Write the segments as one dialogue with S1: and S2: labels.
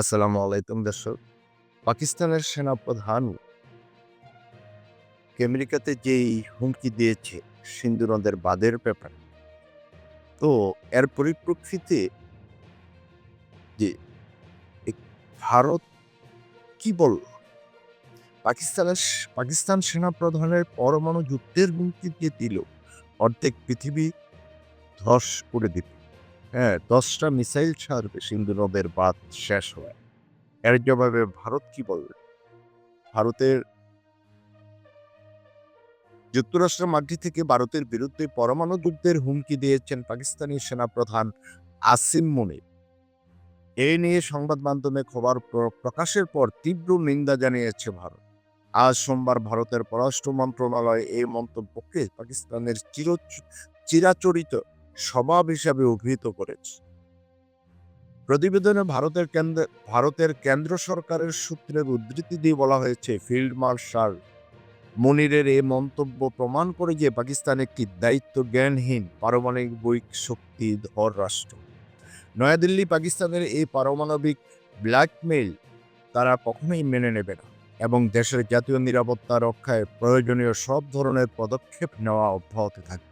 S1: আসসালামু আলাইকুম দর্শক। পাকিস্তানের সেনাপ্রধান আমেরিকাতে যেই হুমকি দিয়েছে সিন্ধু নদের বাদের ব্যাপারে, তো এর পরিপ্রেক্ষিতে যে ভারত কি বলল? পাকিস্তানের পাকিস্তান সেনাপ্রধানের পরমাণু যুদ্ধের হুমকি দিয়ে দিল, অর্ধেক পৃথিবী ধস করে দিবে হ্যাঁ দশটা মিসাইল ছাড়বে, সিন্ধু নদের বাঁধ শেষ হয়। এর জবাবে ভারত কি বলবে? ভারতের যুক্তরাষ্ট্রের মাটি থেকে ভারতের বিরুদ্ধে পরমাণু যুদ্ধের হুমকি দিয়েছেন পাকিস্তানি সেনাপ্রধান আসিম মুনির এই নিয়ে সংবাদ মাধ্যমে খবর প্র- প্রকাশের পর তীব্র নিন্দা জানিয়েছে ভারত। আজ সোমবার ভারতের পররাষ্ট্র মন্ত্রণালয় এই মন্তব্যকে পাকিস্তানের চির চিরাচরিত স্বভাব হিসাবে অভিহিত করেছে। প্রতিবেদনে ভারতের কেন্দ্র ভারতের কেন্দ্র সরকারের সূত্রের উদ্ধৃতি দিয়ে বলা হয়েছে, ফিল্ড মার্শাল মনিরের এই মন্তব্য প্রমাণ করে যে পাকিস্তান একটি দায়িত্ব জ্ঞানহীন পারমাণবিক শক্তি ধর রাষ্ট্র। নয়াদিল্লি পাকিস্তানের এই পারমাণবিক ব্ল্যাকমেইল তারা কখনোই মেনে নেবে না এবং দেশের জাতীয় নিরাপত্তা রক্ষায় প্রয়োজনীয় সব ধরনের পদক্ষেপ নেওয়া অব্যাহত থাকবে।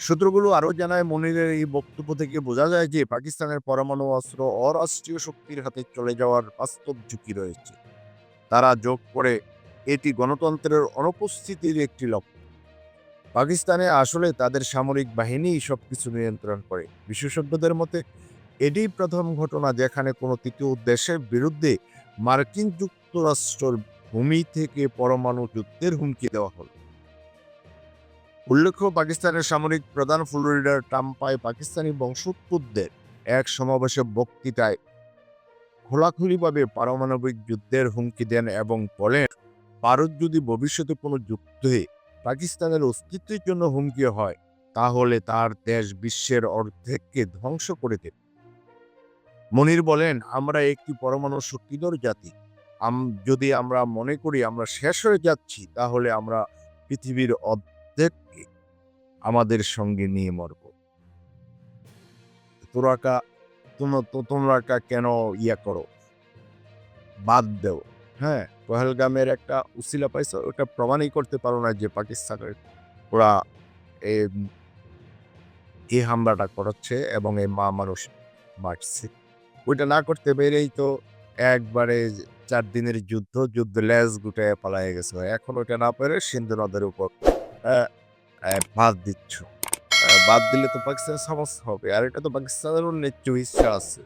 S1: সূত্রগুলো আরও জানায়, মনিরের এই বক্তব্য থেকে বোঝা যায় যে, পাকিস্তানের পরমাণু অস্ত্র অরাষ্ট্রীয় শক্তির হাতে চলে যাওয়ার বাস্তব ঝুঁকি রয়েছে। তারা যোগ করে এটি গণতন্ত্রের অনুপস্থিতির একটি লক্ষ্য। পাকিস্তানে আসলে তাদের সামরিক বাহিনী সব কিছু নিয়ন্ত্রণ করে। বিশেষজ্ঞদের মতে এটি প্রথম ঘটনা যেখানে কোনো তৃতীয় দেশের বিরুদ্ধে মার্কিন যুক্তরাষ্ট্রের ভূমি থেকে পরমাণু যুদ্ধের হুমকি দেওয়া হলো। উল্লেখ্য, পাকিস্তানের সামরিক প্রধান ফ্লোরিডার টাম্পায় পাকিস্তানি বংশোদ্ভূতদের এক সমাবেশে বক্তৃতায় খোলাখুলিভাবে পারমাণবিক যুদ্ধের হুমকি দেন এবং বলেন, ভারত যদি ভবিষ্যতে কোনো যুদ্ধে পাকিস্তানের অস্তিত্বের জন্য হুমকি হয়, তাহলে তার দেশ বিশ্বের অর্ধেককে ধ্বংস করে দেবে। মনির বলেন, আমরা একটি পরমাণু শক্তিধর জাতি। যদি আমরা মনে করি আমরা শেষ হয়ে যাচ্ছি, তাহলে আমরা পৃথিবীর আমাদের সঙ্গে নিয়ে মরব। তোরা কা তোমরা কা কেন ইয়া করো? বাদ দেও। হ্যাঁ পহেলগামের একটা উসিলা পাইছো ওটা প্রমাণই করতে পারো না যে পাকিস্তানের ওরা এই হামলাটা করাচ্ছে এবং এই মা মানুষ মারছে। ওইটা না করতে পেরেই তো একবারে চার দিনের যুদ্ধ যুদ্ধ লেজ গুটায় পালায় গেছে। এখন ওটা না পেরে সিন্ধু নদের উপর আহ, বাদ দিচ্ছ। বাদ দিলে তো পাকিস্তানের সমস্যা হবে। আর এটা তো পাকিস্তানেরও ন্যায্য ইচ্ছা আছে।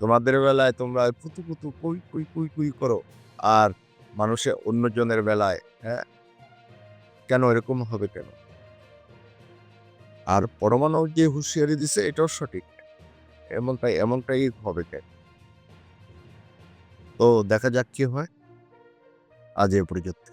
S1: তোমাদের বেলায় তোমরা পুতু পুতু কুই কুই কুই কুই করো। আর মানুষের অন্যজনের বেলায় হ্যাঁ? কেন এরকম হবে কেন? আর পরমাণু যে হুঁশিয়ারি দিছে, এটাও সঠিক। এমনটাই এমনটাই হবে কেন? তো দেখা যাক কি হয়। আজ এ পর্যন্ত